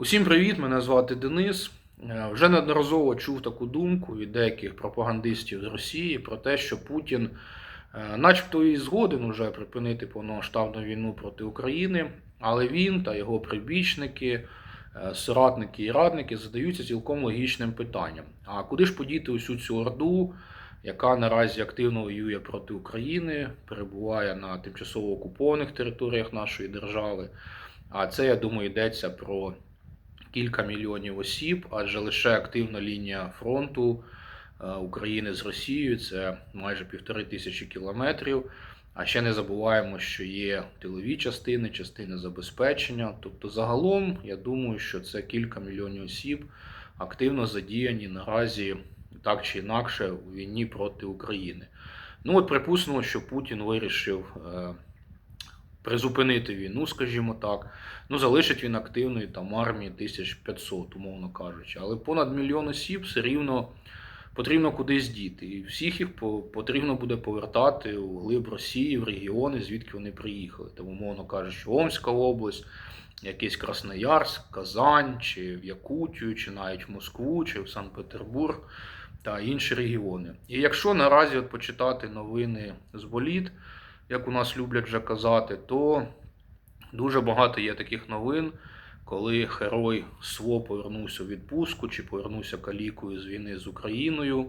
Усім привіт! Мене звати Денис. Е, Вже неодноразово чув таку думку від деяких пропагандистів з Росії про те, що Путін, е, начебто, і згоден уже припинити повномасштабну війну проти України, але він та його прибічники, е, соратники і радники задаються цілком логічним питанням: а куди ж подіти усю цю орду, яка наразі активно воює проти України, перебуває на тимчасово окупованих територіях нашої держави? А це, я думаю, йдеться про кілька мільйонів осіб, адже лише активна лінія фронту е, України з Росією це майже півтори тисячі кілометрів. А ще не забуваємо, що є тилові частини, частини забезпечення. Тобто, загалом, я думаю, що це кілька мільйонів осіб активно задіяні наразі так чи інакше у війні проти України. Ну от припустимо, що Путін вирішив е, призупинити війну, скажімо так. Ну, залишить він активної там армії 1500, умовно кажучи. Але понад мільйон осіб все рівно потрібно кудись діти. І всіх їх потрібно буде повертати у глиб Росії, в регіони, звідки вони приїхали. Там, умовно кажучи, Омська область, якийсь Красноярськ, Казань, чи в Якутію, чи навіть в Москву, чи в Санкт-Петербург та інші регіони. І якщо наразі от почитати новини з боліт, як у нас люблять вже казати, то дуже багато є таких новин, коли герой СВО повернувся у відпустку чи повернувся калікою з війни з Україною.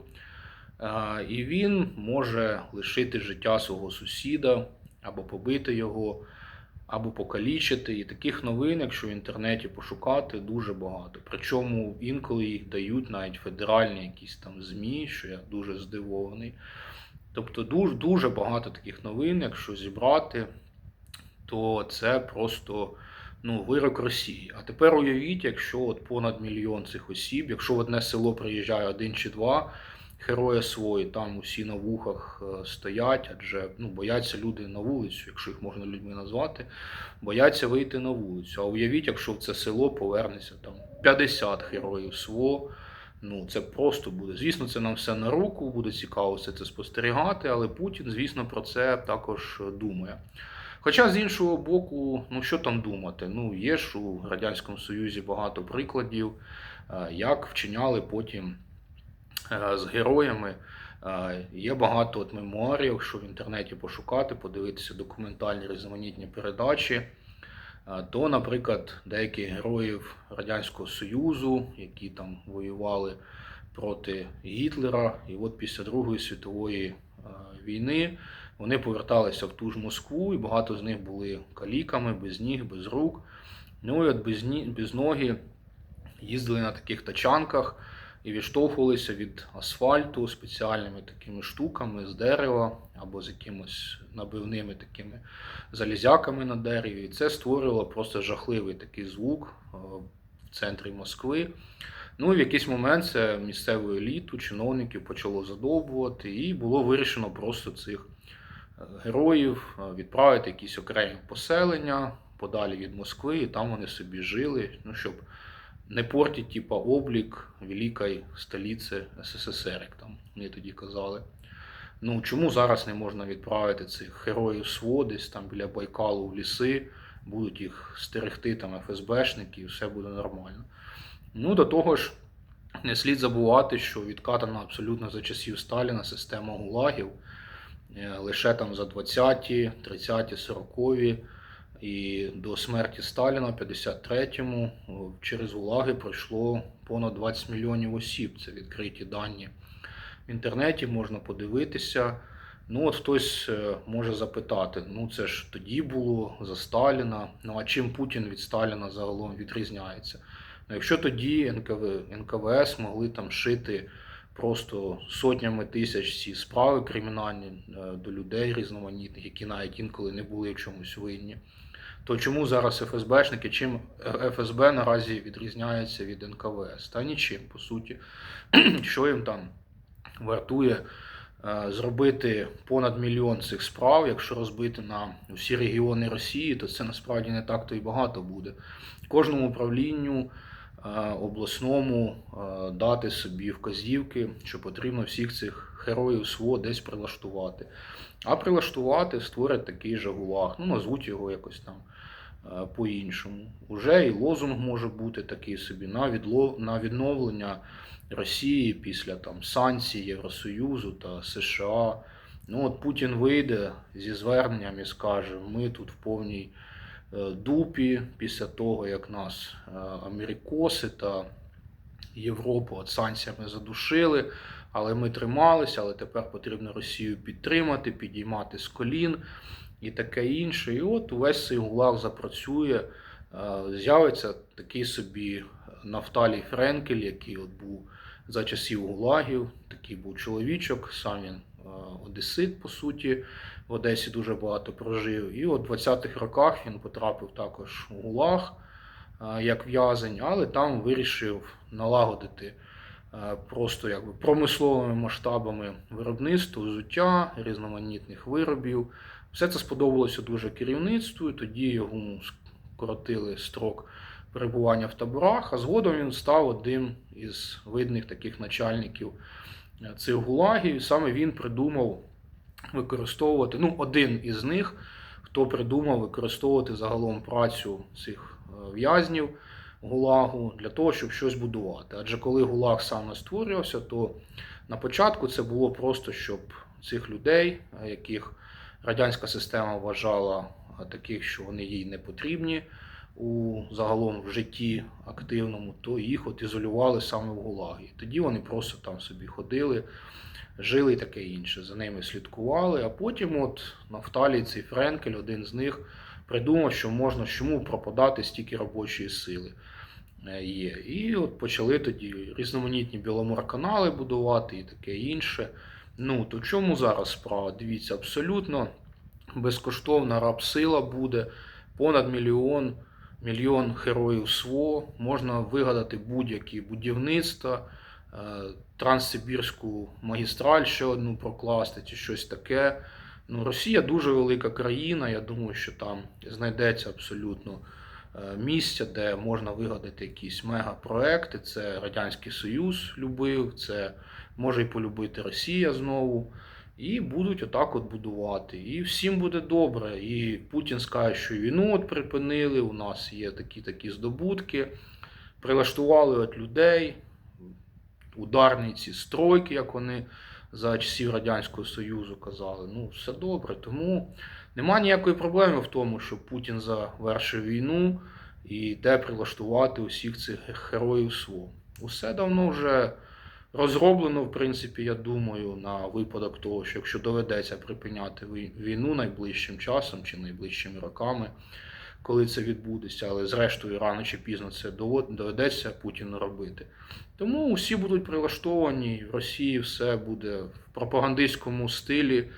І він може лишити життя свого сусіда або побити його, або покалічити. І таких новин, якщо в інтернеті пошукати, дуже багато. Причому інколи їх дають навіть федеральні якісь там ЗМІ, що я дуже здивований. Тобто дуже, дуже багато таких новин, якщо зібрати, то це просто ну, вирок Росії. А тепер уявіть, якщо от понад мільйон цих осіб, якщо в одне село приїжджає один чи два героя свої, там усі на вухах е, стоять, адже ну, бояться люди на вулицю, якщо їх можна людьми назвати, бояться вийти на вулицю. А уявіть, якщо в це село повернеться там 50 героїв СВО. Ну, це просто буде. Звісно, це нам все на руку, буде цікаво все це спостерігати, але Путін, звісно, про це також думає. Хоча з іншого боку, ну що там думати? Ну, є ж у Радянському Союзі багато прикладів, е, як вчиняли потім е, з героями. Е, Є багато от мемуарів, якщо в інтернеті пошукати, подивитися документальні різноманітні передачі. То, наприклад, деякі героїв Радянського Союзу, які там воювали проти Гітлера, і от після Другої світової війни вони поверталися в ту ж Москву, і багато з них були каліками, без ніг, без рук. Ну і от без, ні, без ноги їздили на таких тачанках і відштовхувалися від асфальту спеціальними такими штуками з дерева або з якимось набивними такими залізяками на дереві. І це створювало просто жахливий такий звук е, в центрі Москви. Ну і в якийсь момент це місцеву еліту, чиновників почало задовбувати, і було вирішено просто цих е, героїв е, відправити якісь окремі поселення подалі від Москви, і там вони собі жили, ну щоб не портити типа, облік великої столиці СССР, як там вони тоді казали. Ну чому зараз не можна відправити цих героїв СВО десь там біля Байкалу в ліси, будуть їх стерегти там ФСБшники, і все буде нормально. Ну, до того ж, не слід забувати, що відкатана абсолютно за часів Сталіна система гулагів. Е, Лише там за 20-ті, 30-ті, 40-ві і до смерті Сталіна в 53-му через гулаги пройшло понад 20 мільйонів осіб. Це відкриті дані в інтернеті, можна подивитися. Ну, от хтось е, може запитати: ну це ж тоді було за Сталіна. Ну а чим Путін від Сталіна загалом відрізняється? Ну, якщо тоді НКВ, НКВС могли там шити просто сотнями тисяч ці справи кримінальні е, до людей різноманітних, які навіть інколи не були в чомусь винні, то чому зараз ФСБшники, чим ФСБ наразі відрізняється від НКВС? Та нічим, по суті, що їм там вартує е, зробити понад мільйон цих справ, якщо розбити на всі регіони Росії, то це насправді не так то і багато буде. Кожному управлінню обласному е, дати собі вказівки, що потрібно всіх цих героїв СВО десь прилаштувати. А прилаштувати створять такий же гулаг, ну назвуть його якось там е, по-іншому. Уже і лозунг може бути такий собі на, відло, на відновлення Росії після там, санкцій Євросоюзу та США. Ну от Путін вийде зі зверненням і скаже: ми тут в повній е, дупі після того, як нас е, Америкоси та Європу от санкціями задушили, але ми трималися, але тепер потрібно Росію підтримати, підіймати з колін і таке інше. І от увесь цей гулаг запрацює. Е, З'явиться такий собі Нафталій Френкель, який от був за часів гулагів. Такий був чоловічок, сам він е, одесит, по суті, в Одесі дуже багато прожив. І в 20-х роках він потрапив також у гулаг е, як в'язень, але там вирішив налагодити е, просто якби промисловими масштабами виробництво, взуття, різноманітних виробів. Все це сподобалося дуже керівництву, тоді йому скоротили строк перебування в таборах, а згодом він став одним із видних таких начальників е, цих гулагів. Саме він придумав використовувати, ну, один із них, хто придумав використовувати загалом працю цих е, в'язнів гулагу для того, щоб щось будувати. Адже коли гулаг саме створювався, то на початку це було просто, щоб цих людей, е, яких радянська система вважала е, таких, що вони їй не потрібні у загалом в житті активному, то їх от ізолювали саме в гулагі. Тоді вони просто там собі ходили, жили і таке інше. За ними слідкували. А потім, от Нафталій цей Френкель, один з них, придумав, що можна чому пропадати стільки робочої сили е, є. І от почали тоді різноманітні біломорканали будувати і таке інше. Ну, то чому зараз справа? Дивіться, абсолютно безкоштовна рабсила буде, понад мільйон, мільйон героїв СВО, можна вигадати будь-які будівництва, е, Транссибірську магістраль ще одну прокласти чи щось таке. Ну, Росія дуже велика країна. Я думаю, що там знайдеться абсолютно е, місця, де можна вигадати якісь мегапроекти. Це Радянський Союз любив, це може і полюбити Росія знову. І будуть отак от будувати. І всім буде добре. І Путін скаже, що війну от припинили, у нас є такі такі здобутки. Прилаштували от людей, ударниці, стройки, як вони за часів Радянського Союзу казали. Ну, все добре. Тому нема ніякої проблеми в тому, що Путін завершив війну і йде прилаштувати усіх цих героїв СВО. Усе давно вже розроблено, в принципі, я думаю, на випадок того, що якщо доведеться припиняти війну найближчим часом чи найближчими роками, коли це відбудеться, але зрештою рано чи пізно це доведеться Путіну робити. Тому усі будуть прилаштовані, в Росії все буде в пропагандистському стилі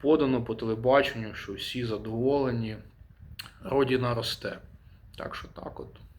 подано по телебаченню, що всі задоволені, родина росте. Так що так от.